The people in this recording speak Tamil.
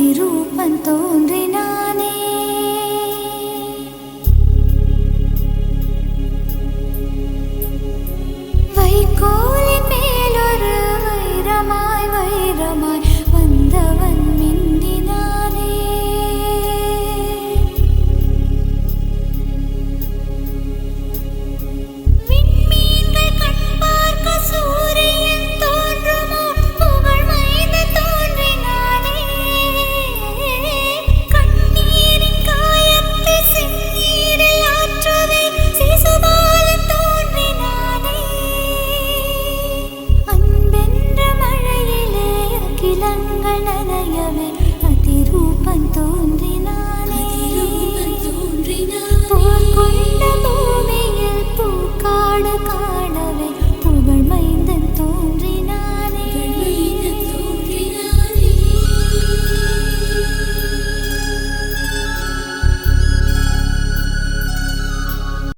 నిరూపంతో தோன்றினானே. அதிரூபம் தோன்றினானே. தோன்றினான் பூமியில் பூக்காடு காடு